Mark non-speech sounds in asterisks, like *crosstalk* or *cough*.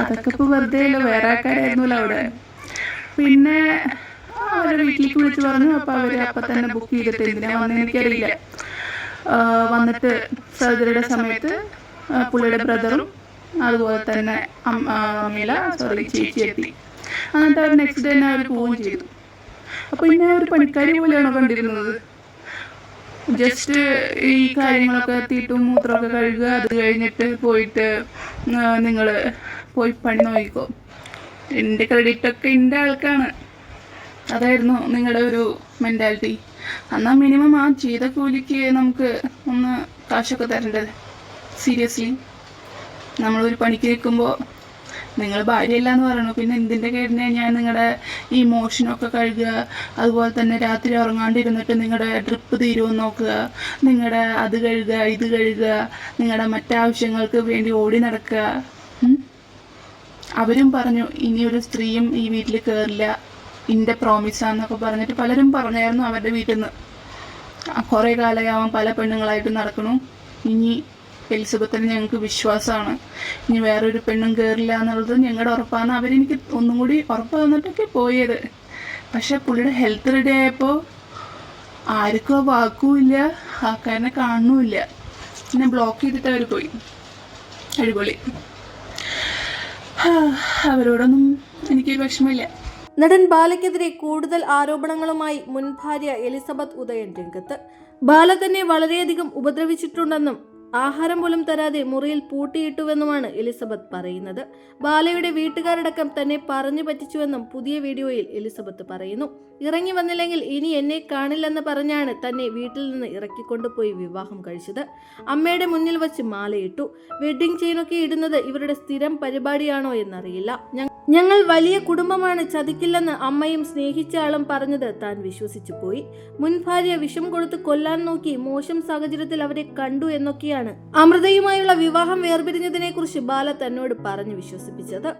അതൊക്കെ ഇപ്പൊ വെറുതെ അല്ല? വേറെ ആൾക്കാരായിരുന്നല്ലോ അവിടെ? പിന്നെ അവരെ വീട്ടിലേക്ക് വിളിച്ച് പറഞ്ഞു. അപ്പൊ അവർ അപ്പൊ തന്നെ ബുക്ക് ചെയ്തിട്ട് എന്തിനാ എനിക്കറിയില്ല. വന്നിട്ട് സർജറിയുടെ സമയത്ത് പുള്ളിയുടെ ബ്രദറും അതുപോലെ തന്നെ അമ്മയില സോറി ചേച്ചി എത്തി. എന്നിട്ട് അവർ നെക്സ്റ്റ് ഡേ തന്നെ അവർ പോവുകയും ചെയ്തു. അപ്പൊ പിന്നെ ഒരു പണിക്കാരി പോലെയാണോ കണ്ടിരുന്നത്? ജസ്റ്റ് ഈ കാര്യങ്ങളൊക്കെ തീട്ടും മൂത്രമൊക്കെ കഴുകുക അത് കഴിഞ്ഞിട്ട് പോയിട്ട് നിങ്ങൾ പോയി പണി നോക്കിക്കോ. എന്റെ ക്രെഡിറ്റൊക്കെ എന്റെ ആൾക്കാണ്. അതായിരുന്നു നിങ്ങളുടെ ഒരു മെന്റാലിറ്റി എന്നാൽ മിനിമം ആ ചെയ്ത കൂലിക്ക് നമുക്ക് ഒന്ന് കാശൊക്കെ തരേണ്ടത്. സീരിയസ്ലി നമ്മളൊരു പണിക്ക് നിൽക്കുമ്പോൾ നിങ്ങൾ ഭാര്യ എന്ന് പറയണു. പിന്നെ എന്തിന്റെ കേടിനെ ഞാൻ നിങ്ങളുടെ ഈ മോഷനൊക്കെ കഴുകുക അതുപോലെ തന്നെ രാത്രി ഉറങ്ങാണ്ടിരുന്നിട്ട് നിങ്ങളുടെ ഡ്രിപ്പ് തീരുമെന്ന് നോക്കുക നിങ്ങളുടെ അത് കഴുകുക ഇത് കഴുകുക നിങ്ങളുടെ മറ്റാവശ്യങ്ങൾക്ക് വേണ്ടി ഓടി നടക്കുക. അവരും പറഞ്ഞു ഇനിയൊരു സ്ത്രീയും ഈ വീട്ടിൽ കയറില്ല ഇന്റെ പ്രോമിസാന്നൊക്കെ പറഞ്ഞിട്ട് പലരും പറഞ്ഞായിരുന്നു അവരുടെ വീട്ടിൽ നിന്ന് കുറേ കാലമാവാൻ പല പെണ്ണുങ്ങളായിട്ട് നടക്കണു. ഇനി എലിസബത്തിന് ഞങ്ങൾക്ക് വിശ്വാസമാണ്. ഇനി വേറൊരു പെണ്ണും കയറില്ല എന്നുള്ളത് ഞങ്ങളുടെ ഉറപ്പാണ്. അവരെനിക്ക് ഒന്നും കൂടി ഉറപ്പ് തന്നിട്ടൊക്കെ പോയത്. പക്ഷെ പുള്ളിയുടെ ഹെൽത്ത് റെഡി ആയപ്പോൾ ആർക്കോ ആ വാക്കും ആൾക്കാരനെ കാണുന്നുമില്ല പിന്നെ ബ്ലോക്ക് ചെയ്തിട്ട് അവർ പോയി. അടിപൊളി. *sighs* അവരോടൊന്നും എനിക്ക് വിഷമമില്ല. നടൻ ബാലയ്ക്കെതിരെ കൂടുതൽ ആരോപണങ്ങളുമായി മുൻ ഭാര്യ എലിസബത്ത് ഉദയൻ രംഗത്ത്. ബാല തന്നെ വളരെയധികം ഉപദ്രവിച്ചിട്ടുണ്ടെന്നും ആഹാരം പോലും തരാതെ മുറിയിൽ പൂട്ടിയിട്ടുവെന്നുമാണ് എലിസബത്ത് പറയുന്നത്. ബാലയുടെ വീട്ടുകാരടക്കം തന്നെ പറഞ്ഞു പറ്റിച്ചുവെന്നും പുതിയ വീഡിയോയിൽ എലിസബത്ത് പറയുന്നു. ഇറങ്ങി വന്നില്ലെങ്കിൽ ഇനി എന്നെ കാണില്ലെന്ന് പറഞ്ഞാണ് തന്നെ വീട്ടിൽ നിന്ന് ഇറക്കിക്കൊണ്ടുപോയി വിവാഹം കഴിച്ചത്. അമ്മയുടെ മുന്നിൽ വച്ച് മാലയിട്ടു. വെഡ്ഡിംഗ് ചെയിനൊക്കെ ഇടുന്നത് ഇവരുടെ സ്ഥിരം പരിപാടിയാണോ എന്നറിയില്ല. ഞങ്ങൾ വലിയ കുടുംബമാണ് ചതിക്കില്ലെന്ന് അമ്മയും സ്നേഹിച്ച ആളും പറഞ്ഞത് താൻ വിശ്വസിച്ചു പോയി. മുൻ ഭാര്യ വിഷം കൊടുത്ത് കൊല്ലാൻ നോക്കി മോശം സാഹചര്യത്തിൽ അവരെ കണ്ടു എന്നൊക്കെയാണ് അമൃതയുമായുള്ള വിവാഹം വേർപിരിഞ്ഞതിനെ കുറിച്ച് ബാല തന്നോട് പറഞ്ഞു വിശ്വസിപ്പിച്ചത്.